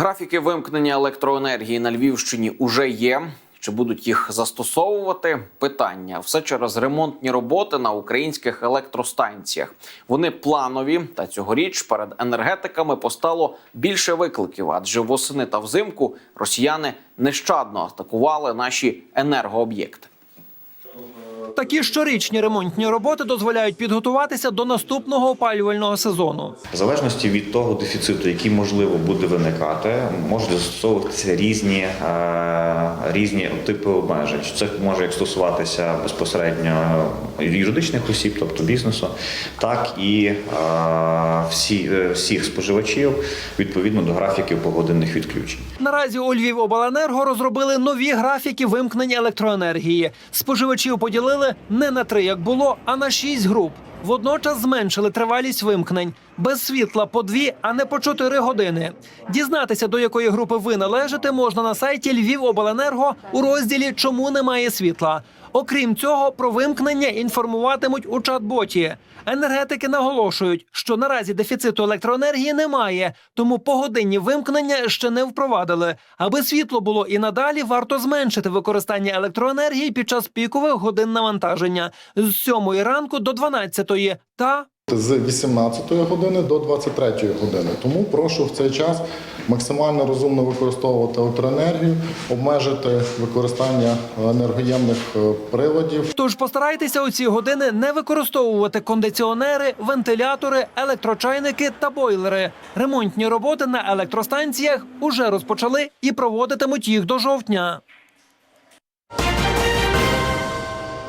Графіки вимкнення електроенергії на Львівщині уже є. Чи будуть їх застосовувати? Питання все через ремонтні роботи на українських електростанціях. Вони планові, та цьогоріч перед енергетиками постало більше викликів, адже восени та взимку росіяни нещадно атакували наші енергооб'єкти. Такі щорічні ремонтні роботи дозволяють підготуватися до наступного опалювального сезону. В залежності від того дефіциту, який можливо буде виникати, можуть застосовуватися різні, е, різні типи обмежень. Це може як стосуватися безпосередньо юридичних осіб, тобто бізнесу, так і е, всі, е, всіх споживачів відповідно до графіків погодинних відключень. Наразі у Львівобленерго розробили нові графіки вимкнення електроенергії. Споживачів поділили не на три, як було, а на шість груп. Водночас зменшили тривалість вимкнень без світла по дві, а не по чотири години. Дізнатися, до якої групи ви належите, можна на сайті Львівобленерго у розділі Чому немає світла. Окрім цього, про вимкнення інформуватимуть у чат-боті. Енергетики наголошують, що наразі дефіциту електроенергії немає, тому погодинні вимкнення ще не впровадили. Аби світло було і надалі, варто зменшити використання електроенергії під час пікових годин навантаження з 7 ранку до 12 та з 18 години до 23 години. Тому прошу в цей час максимально розумно використовувати електроенергію, обмежити використання енергоємних е, приладів. Тож постарайтеся у ці години не використовувати кондиціонери, вентилятори, електрочайники та бойлери. Ремонтні роботи на електростанціях уже розпочали і проводитимуть їх до жовтня.